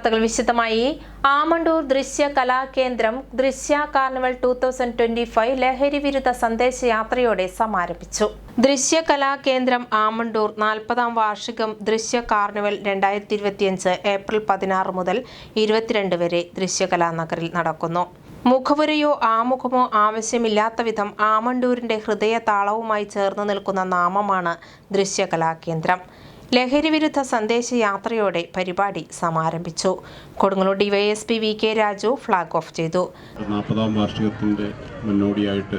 വാർത്തകൾ വിശദമായി. Amandoor Drishya Kalakendram Drishya carnival two thousand twenty five ലഹരി വിരുദ്ധ സന്ദേശയാത്രയോടെ സമാരംഭിച്ചു. ദൃശ്യ കലാകേന്ദ്രം ആമണ്ടൂർ നാൽപ്പതാം വാർഷികം ദൃശ്യ കാർണിവൽ രണ്ടായിരത്തി ഇരുപത്തിയഞ്ച് ഏപ്രിൽ പതിനാറ് മുതൽ ഇരുപത്തിരണ്ട് വരെ ദൃശ്യകലാനഗറിൽ നടക്കുന്നു. മുഖവുരയോ ആമുഖമോ ആവശ്യമില്ലാത്ത വിധം ആമണ്ടൂരിന്റെ ഹൃദയ താളവുമായി ചേർന്ന് നിൽക്കുന്ന നാമമാണ് ദൃശ്യകലാകേന്ദ്രം ലഹരി വിരുദ്ധ സന്ദേശയാത്രയോടെ പരിപാടി സമാരംഭിച്ചു. Kodungallur D Y S P V K Raju flag off ചെയ്തു. നാൽപ്പതാം വാർഷികത്തിന്റെ മുന്നോടിയായിട്ട്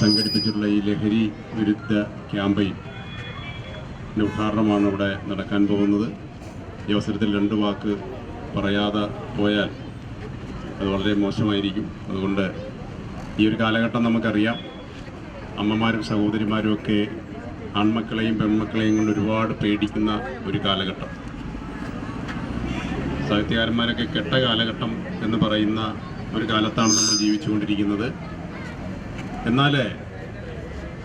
സംഘടിപ്പിച്ചിട്ടുള്ള ഈ ലഹരി വിരുദ്ധ ക്യാമ്പയിൻ ഉദ്ഘാടനമാണ് ഇവിടെ നടക്കാൻ പോകുന്നത്. ഈ അവസരത്തിൽ രണ്ട് വാക്ക് പറയാതെ പോയാൽ അത് വളരെ മോശമായിരിക്കും. അതുകൊണ്ട് ഈ ഒരു കാലഘട്ടം നമുക്കറിയാം. അമ്മമാരും സഹോദരിമാരും ഒക്കെ ആൺമക്കളെയും പെൺമക്കളെയും കൊണ്ട് ഒരുപാട് പേടിക്കുന്ന ഒരു കാലഘട്ടം. സാഹിത്യകാരന്മാരൊക്കെ കെട്ട കാലഘട്ടം എന്ന് പറയുന്ന ഒരു കാലത്താണ് നമ്മൾ ജീവിച്ചുകൊണ്ടിരിക്കുന്നത്. എന്നാൽ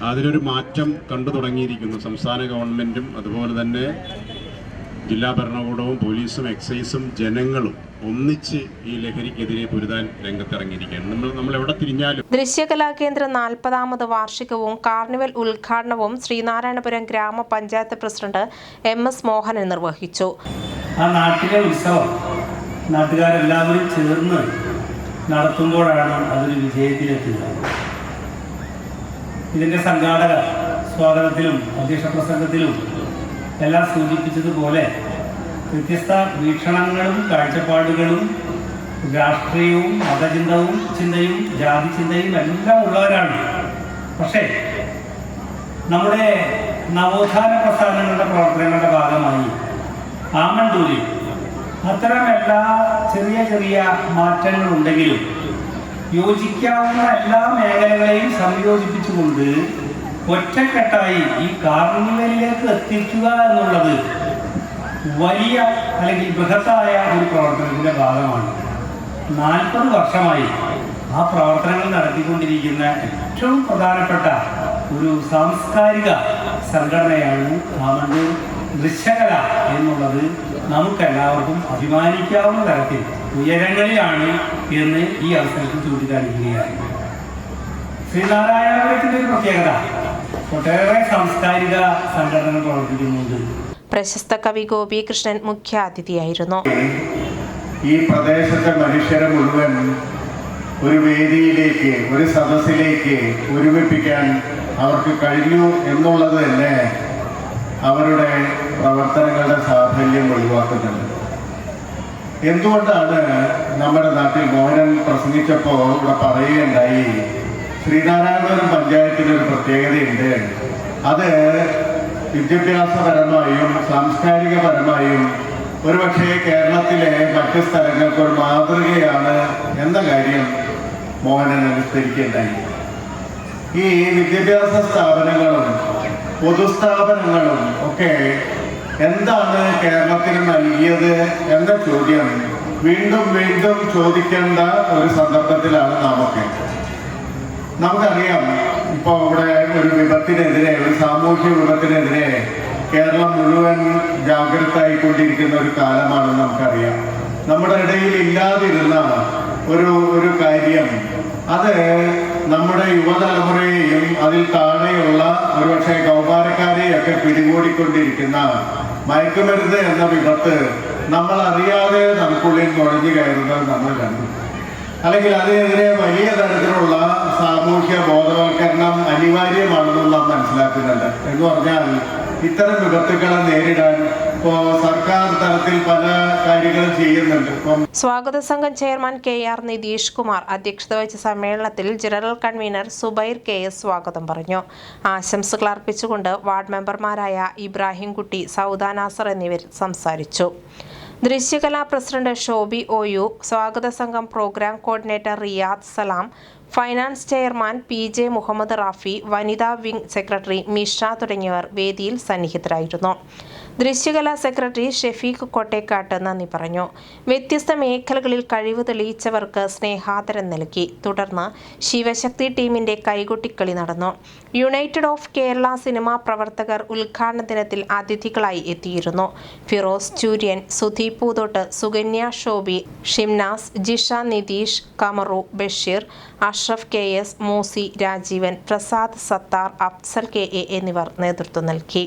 അതിനൊരു മാറ്റം കണ്ടു തുടങ്ങിയിരിക്കുന്നു. സംസ്ഥാന ഗവൺമെന്റും അതുപോലെ തന്നെ ജില്ലാ ഭരണകൂടവും പോലീസും എക്സൈസും ജനങ്ങളും ഒന്നിച്ച് ഈ ലഹരിക്കെതിരെ പൊരുതാൻ രംഗത്തിറങ്ങിയിരിക്കുകയാണ്. നമ്മൾ നമ്മൾ എവിടെ തിരിഞ്ഞാലും ദൃശ്യകലാ കേന്ദ്രം നാൽപ്പതാമത് വാർഷികവും കാർണിവൽ ഉദ്ഘാടനവും ശ്രീനാരായണപുരം ഗ്രാമപഞ്ചായത്ത് പ്രസിഡന്റ് എം എസ് മോഹനൻ നിർവഹിച്ചു. ആ നാട്ടിലെ ഉത്സവം നാട്ടുകാരെല്ലാവരും ചേർന്ന് നടത്തുമ്പോഴാണ് അതൊരു വിജയത്തിലെത്തുന്നത് ഇതിന്റെ സംഘാടക സ്വാഗതത്തിലും അധ്യക്ഷ പ്രസംഗത്തിലും എല്ലാം സൂചിപ്പിച്ചതുപോലെ വ്യത്യസ്ത വീക്ഷണങ്ങളും കാഴ്ചപ്പാടുകളും രാഷ്ട്രീയവും മതചിന്തവും ചിന്തയും ജാതി ചിന്തയും എല്ലാം ഉള്ളവരാണ്. പക്ഷേ നമ്മുടെ നവോത്ഥാന പ്രസ്ഥാനങ്ങളുടെ പ്രവർത്തനങ്ങളുടെ ഭാഗമായി ആമണ്ടൂരിൽ അത്തരം എല്ലാ ചെറിയ ചെറിയ മാറ്റങ്ങളുണ്ടെങ്കിലും യോജിക്കാവുന്ന എല്ലാ മേഖലകളെയും സംയോജിപ്പിച്ചുകൊണ്ട് ഒറ്റക്കെട്ടായി ഈ കാർണിവലിലേക്ക് എത്തിക്കുക എന്നുള്ളത് വലിയ അല്ലെങ്കിൽ ബൃഹത്തായ ഒരു പ്രവർത്തനത്തിന്റെ ഭാഗമാണ്. നാൽപ്പത് വർഷമായി ആ പ്രവർത്തനങ്ങൾ നടത്തിക്കൊണ്ടിരിക്കുന്ന ഏറ്റവും പ്രധാനപ്പെട്ട ഒരു സാംസ്കാരിക സംഘടനയാണ് ആമണ്ടൂർ ദൃശ്യകല എന്നുള്ളത് നമുക്കെല്ലാവർക്കും അഭിമാനിക്കാവുന്ന തരത്തിൽ ഉയരങ്ങളിലാണ് എന്ന് ഈ അവസരത്തിൽ ചൂണ്ടിക്കാണിക്കുകയാണ്. ശ്രീനാരായണപുരത്തിന്റെ ഒരു പ്രത്യേകത. ഒട്ടേറെ സാംസ്കാരിക സംഘടനകൾ പ്രവർത്തിക്കുന്നുണ്ട്. പ്രശസ്ത കവി ഗോപികൃഷ്ണൻ മുഖ്യാതിഥിയായിരുന്നു. ഈ പ്രദേശത്തെ മനുഷ്യരെ മുഴുവൻ ഒരു വേദിയിലേക്ക് ഒരു സദസ്സിലേക്ക് ഒരുമിപ്പിക്കാൻ അവർക്ക് കഴിഞ്ഞു എന്നുള്ളത് തന്നെ അവരുടെ പ്രവർത്തനങ്ങളുടെ സാഫല്യം ഒഴിവാക്കുന്നുണ്ട് എന്തുകൊണ്ടാണ് നമ്മുടെ നാട്ടിൽ മോഹനൻ പ്രസംഗിച്ചപ്പോൾ ഇവിടെ പറയുകയുണ്ടായി ശ്രീനാരായണപുരം പഞ്ചായത്തിന് ഒരു പ്രത്യേകതയുണ്ട്. അത് വിദ്യാഭ്യാസപരമായും സാംസ്കാരികപരമായും ഒരുപക്ഷെ കേരളത്തിലെ മറ്റ് സ്ഥലങ്ങൾക്ക് ഒരു മാതൃകയാണ് എന്ന കാര്യം മോഹനൻ അനുസ്മരിക്കുകയുണ്ടായി. ഈ വിദ്യാഭ്യാസ സ്ഥാപനങ്ങളും പൊതുസ്ഥാപനങ്ങളും ഒക്കെ എന്താണ് കേരളത്തിന് നൽകിയത് എന്ന ചോദ്യം വീണ്ടും വീണ്ടും ചോദിക്കേണ്ട ഒരു സന്ദർഭത്തിലാണ് നാമൊക്കെ. നമുക്കറിയാം ഇപ്പോൾ ഇവിടെ ഒരു വിപത്തിനെതിരെ ഒരു സാമൂഹ്യ വിപത്തിനെതിരെ കേരളം മുഴുവൻ ജാഗ്രതായിക്കൊണ്ടിരിക്കുന്ന ഒരു കാലമാണെന്ന് നമുക്കറിയാം. നമ്മുടെ ഇടയിൽ ഇല്ലാതിരുന്ന ഒരു ഒരു കാര്യം അത് നമ്മുടെ യുവതലമുറയെയും അതിൽ താഴെയുള്ള ഒരുപക്ഷെ കൗമാരക്കാരെയൊക്കെ പിടികൂടിക്കൊണ്ടിരിക്കുന്ന മയക്കുമരുന്ന് എന്ന വിപത്ത് നമ്മൾ അറിയാതെ നമുക്കുള്ളിൽ നുഴഞ്ഞു കയറുന്നത് നമ്മൾ കണ്ടു. അല്ലെങ്കിൽ അതിനെതിരെ വലിയ തരത്തിലുള്ള സാമൂഹ്യ ബോധവൽക്കരണം അനിവാര്യമാണെന്ന് നാം മനസ്സിലാക്കുന്നുണ്ട്. എന്ന് പറഞ്ഞാൽ ഇത്തരം വിപത്തുക്കളെ നേരിടാൻ ഇപ്പോ സർക്കാർ തലത്തിൽ പല കാര്യങ്ങളും ചെയ്യുന്നുണ്ട്. സ്വാഗത സംഘം chairman K R Nitish Kumar അധ്യക്ഷത വഹിച്ച സമ്മേളനത്തിൽ general convener Zubair K S സ്വാഗതം പറഞ്ഞു. ആശംസകൾ അർപ്പിച്ചുകൊണ്ട് വാർഡ് മെമ്പർമാരായ ഇബ്രാഹിംകുട്ടി സൗദാ നാസർ എന്നിവർ സംസാരിച്ചു. ദൃശ്യകലാ പ്രസിഡന്റ് ഷോബി ഒയു സ്വാഗത സംഘം programme coordinator Riyad Salam finance chairman P J Muhammad Rafi വനിതാ വിംഗ് സെക്രട്ടറി മിഷ തുടങ്ങിയവർ വേദിയിൽ സന്നിഹിതരായിരുന്നു. ദൃശ്യകലാ സെക്രട്ടറി ഷെഫീഖ് കോട്ടേക്കാട്ട് നന്ദി പറഞ്ഞു. വ്യത്യസ്ത മേഖലകളിൽ കഴിവ് തെളിയിച്ചവർക്ക് സ്നേഹാദരം നൽകി. തുടർന്ന് ശിവശക്തി ടീമിന്റെ കൈകൊട്ടിക്കളി നടന്നു. യുണൈറ്റഡ് ഓഫ് കേരള സിനിമാ പ്രവർത്തകർ ഉദ്ഘാടന ദിനത്തിൽ അതിഥികളായി എത്തിയിരുന്നു. Firoz Churyan Sudheep Poothott Sukanya Shobi Shimnas Jisha Nitish Kamaru Basheer Ashraf K S Moosi Rajeevan Prasad Sattar Afsal K A എന്നിവർ നേതൃത്വം നൽകി.